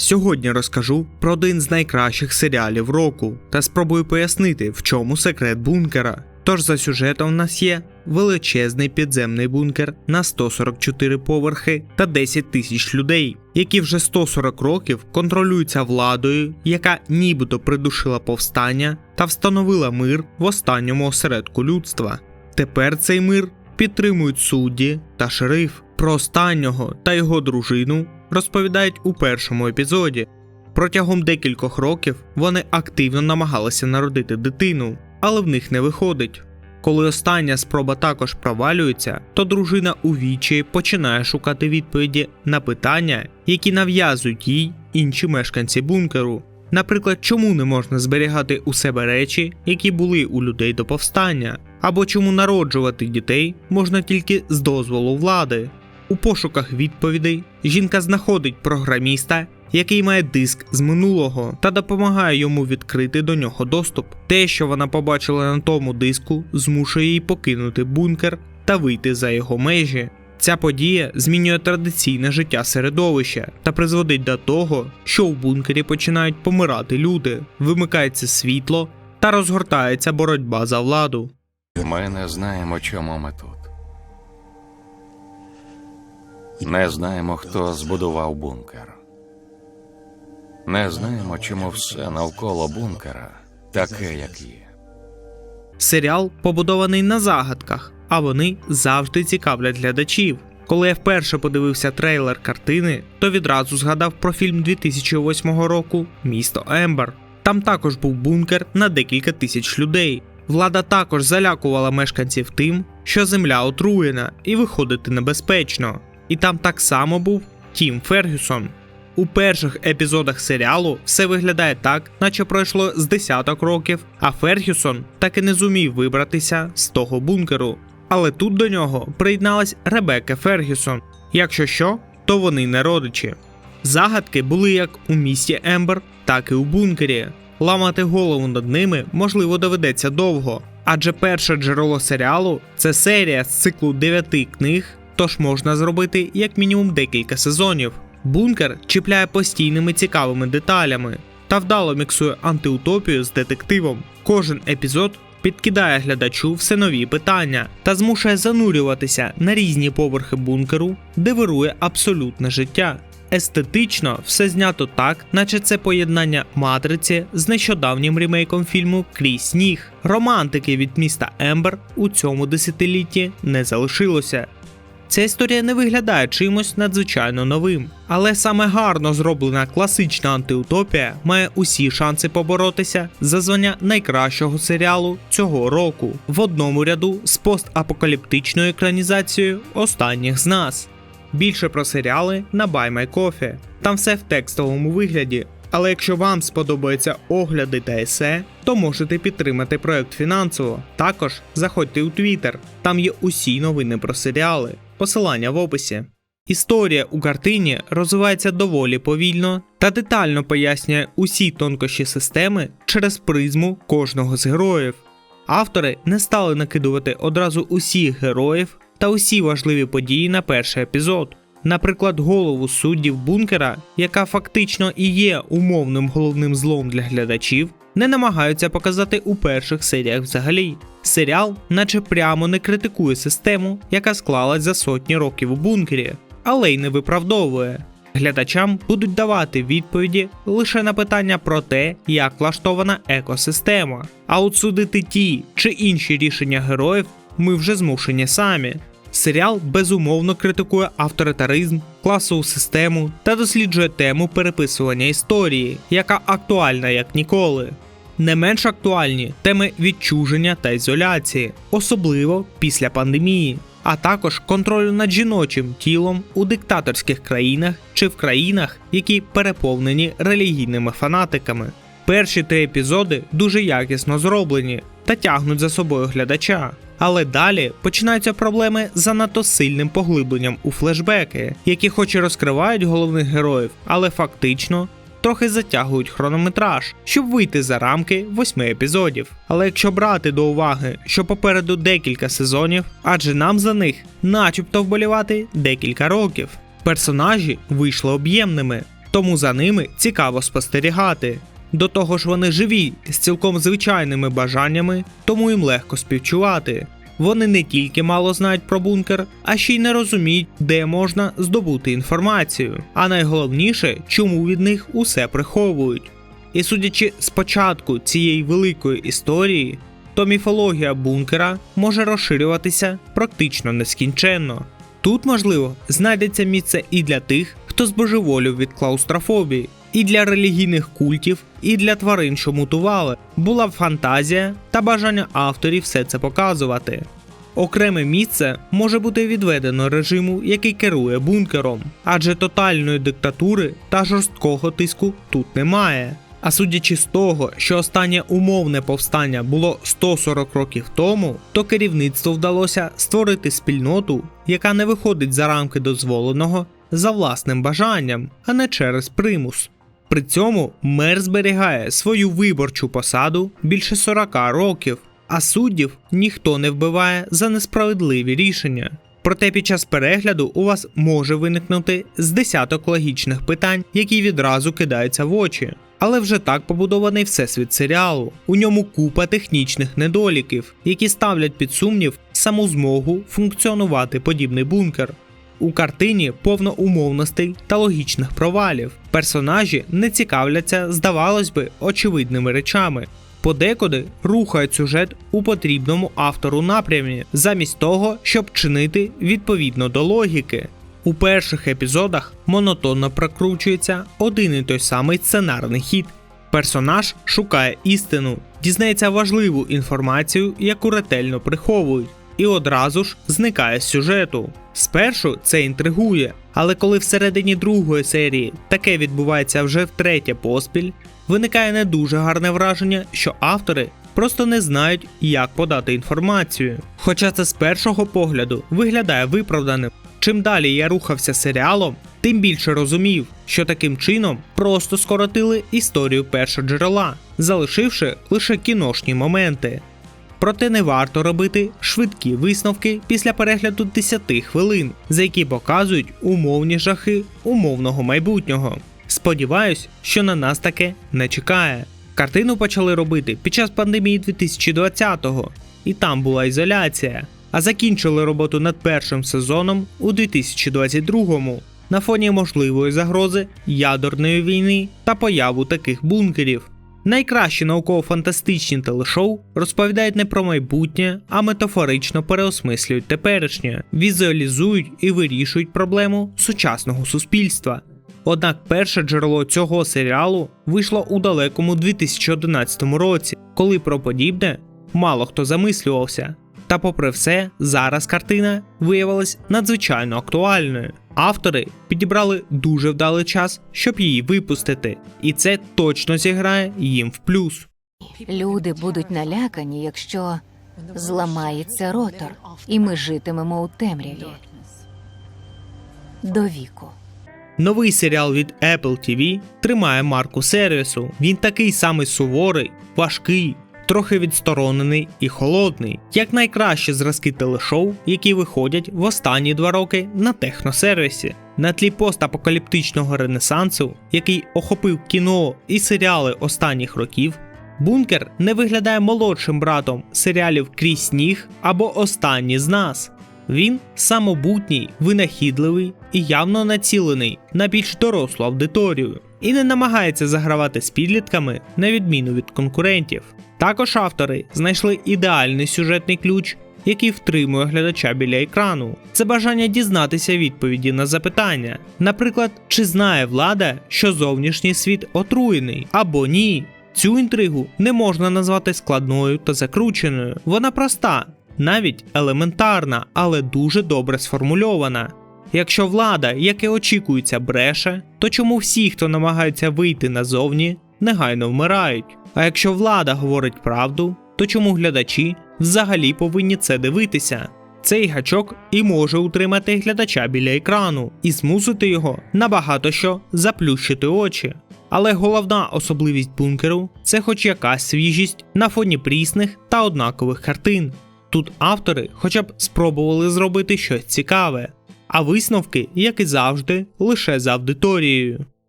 Сьогодні розкажу про один з найкращих серіалів року та спробую пояснити, в чому секрет бункера. Тож за сюжетом в нас є величезний підземний бункер на 144 поверхи та 10 тисяч людей, які вже 140 років контролюються владою, яка нібито придушила повстання та встановила мир в останньому осередку людства. Тепер цей мир підтримують судді та шериф. Про останнього та його дружину розповідають у першому епізоді. Протягом декількох років вони активно намагалися народити дитину, але в них не виходить. Коли остання спроба також провалюється, то дружина у вічі починає шукати відповіді на питання, які нав'язують їй інші мешканці бункеру. Наприклад, чому не можна зберігати у себе речі, які були у людей до повстання, або чому народжувати дітей можна тільки з дозволу влади. У пошуках відповідей жінка знаходить програміста, який має диск з минулого та допомагає йому відкрити до нього доступ. Те, що вона побачила на тому диску, змушує її покинути бункер та вийти за його межі. Ця подія змінює традиційне життя середовища та призводить до того, що у бункері починають помирати люди, вимикається світло та розгортається боротьба за владу. Ми не знаємо, чому ми тут. Не знаємо, хто збудував бункер. Не знаємо, чому все навколо бункера таке, як є. Серіал побудований на загадках, а вони завжди цікавлять глядачів. Коли я вперше подивився трейлер картини, то відразу згадав про фільм 2008 року Місто Ембер. Там також був бункер на декілька тисяч людей. Влада також залякувала мешканців тим, що земля отруєна і виходити небезпечно. І там так само був Тім Фергюсон. У перших епізодах серіалу все виглядає так, наче пройшло з десяток років, а Фергюсон так і не зумів вибратися з того бункеру. Але тут до нього приєдналась Ребекка Фергюсон. Якщо що, то вони не родичі. Загадки були як у місті Ембер, так і у бункері. Ламати голову над ними можливо доведеться довго, адже перше джерело серіалу це серія з циклу дев'яти книг, тож можна зробити як мінімум декілька сезонів. Бункер чіпляє постійними цікавими деталями та вдало міксує антиутопію з детективом. Кожен епізод підкидає глядачу все нові питання та змушує занурюватися на різні поверхи бункеру, де вирує абсолютне життя. Естетично все знято так, наче це поєднання матриці з нещодавнім ремейком фільму Крізь сніг. Романтики від міста Ембер у цьому десятилітті не залишилося. Ця історія не виглядає чимось надзвичайно новим, але саме гарно зроблена класична антиутопія має усі шанси поборотися за звання найкращого серіалу цього року в одному ряду з постапокаліптичною екранізацією останніх з нас. Більше про серіали на Buy My Coffee. Там все в текстовому вигляді. Але якщо вам сподобаються огляди та есе, то можете підтримати проект фінансово. Також заходьте у Twitter, там є усі новини про серіали. Посилання в описі. Історія у картині розвивається доволі повільно та детально пояснює усі тонкощі системи через призму кожного з героїв. Автори не стали накидувати одразу усіх героїв та усі важливі події на перший епізод. Наприклад, голову суддів бункера, яка фактично і є умовним головним злом для глядачів, не намагаються показати у перших серіях взагалі. Серіал, наче прямо не критикує систему, яка склалась за сотні років у бункері, але й не виправдовує. Глядачам будуть давати відповіді лише на питання про те, як влаштована екосистема. А от судити ті чи інші рішення героїв ми вже змушені самі. Серіал безумовно критикує авторитаризм, класову систему та досліджує тему переписування історії, яка актуальна як ніколи. Не менш актуальні теми відчуження та ізоляції, особливо після пандемії, а також контролю над жіночим тілом у диктаторських країнах чи в країнах, які переповнені релігійними фанатиками. Перші три епізоди дуже якісно зроблені та тягнуть за собою глядача. Але далі починаються проблеми занадто сильним поглибленням у флешбеки, які хоч і розкривають головних героїв, але фактично трохи затягують хронометраж, щоб вийти за рамки восьми епізодів. Але якщо брати до уваги, що попереду декілька сезонів, адже нам за них начебто вболівати декілька років. Персонажі вийшли об'ємними. тому за ними цікаво спостерігати. До того ж, вони живі з цілком звичайними бажаннями, тому їм легко співчувати. Вони не тільки мало знають про бункер, а ще й не розуміють, де можна здобути інформацію. А найголовніше, чому від них усе приховують. І судячи з початку цієї великої історії, то міфологія бункера може розширюватися практично нескінченно. Тут, можливо, знайдеться місце і для тих, хто збожеволів від клаустрофобії, і для релігійних культів, і для тварин, що мутували, була б фантазія та бажання авторів все це показувати. Окреме місце може бути відведено режиму, який керує бункером, адже тотальної диктатури та жорсткого тиску тут немає. А судячи з того, що останнє умовне повстання було 140 років тому, то керівництву вдалося створити спільноту, яка не виходить за рамки дозволеного за власним бажанням, а не через примус. При цьому мер зберігає свою виборчу посаду більше 40 років, а суддів ніхто не вбиває за несправедливі рішення. Проте під час перегляду у вас може виникнути з десяток логічних питань, які відразу кидаються в очі. Але вже так побудований всесвіт серіалу. У ньому купа технічних недоліків, які ставлять під сумнів саму змогу функціонувати подібний бункер. У картині повно умовностей та логічних провалів. Персонажі не цікавляться, здавалось би, очевидними речами. Подекуди рухають сюжет у потрібному автору напрямі, замість того, щоб чинити відповідно до логіки. У перших епізодах монотонно прокручується один і той самий сценарний хід. Персонаж шукає істину, дізнається важливу інформацію, яку ретельно приховують, і одразу ж зникає з сюжету. Спершу це інтригує, але коли всередині другої серії таке відбувається вже втретє поспіль, виникає не дуже гарне враження, що автори просто не знають, як подати інформацію. Хоча це з першого погляду виглядає виправданим. Чим далі я рухався серіалом, тим більше розумів, що таким чином просто скоротили історію першоджерела, залишивши лише кіношні моменти. Проте не варто робити швидкі висновки після перегляду 10 хвилин, за які показують умовні жахи умовного майбутнього. Сподіваюсь, що на нас таке не чекає. Картину почали робити під час пандемії 2020-го, і там була ізоляція. А закінчили роботу над першим сезоном у 2022-му на фоні можливої загрози ядерної війни та появу таких бункерів. Найкращі науково-фантастичні телешоу розповідають не про майбутнє, а метафорично переосмислюють теперішнє, візуалізують і вирішують проблему сучасного суспільства. Однак перше джерело цього серіалу вийшло у далекому 2011 році, коли про подібне мало хто замислювався. Та попри все, зараз картина виявилась надзвичайно актуальною. Автори підібрали дуже вдалий час, щоб її випустити, і це точно зіграє їм в плюс. Люди будуть налякані, якщо зламається ротор, і ми житимемо у темряві до віку. Новий серіал від Apple TV тримає марку сервісу. Він такий самий суворий, важкий, трохи відсторонений і холодний, як найкращі зразки телешоу, які виходять в останні два роки на техносервісі. На тлі постапокаліптичного ренесансу, який охопив кіно і серіали останніх років, бункер не виглядає молодшим братом серіалів Крізь сніг або Останні з нас. Він самобутній, винахідливий і явно націлений на більш дорослу аудиторію і не намагається загравати з підлітками на відміну від конкурентів. Також автори знайшли ідеальний сюжетний ключ, який втримує глядача біля екрану. Це бажання дізнатися відповіді на запитання. Наприклад, чи знає влада, що зовнішній світ отруєний або ні. Цю інтригу не можна назвати складною та закрученою. Вона проста, навіть елементарна, але дуже добре сформульована. Якщо влада, як і очікується, бреше, то чому всі, хто намагаються вийти назовні, негайно вмирають? А якщо влада говорить правду, то чому глядачі взагалі повинні це дивитися? Цей гачок і може утримати глядача біля екрану і змусити його на багато що заплющити очі. Але головна особливість бункеру це хоч якась свіжість на фоні прісних та однакових картин. Тут автори хоча б спробували зробити щось цікаве, а висновки, як і завжди, лише за аудиторією.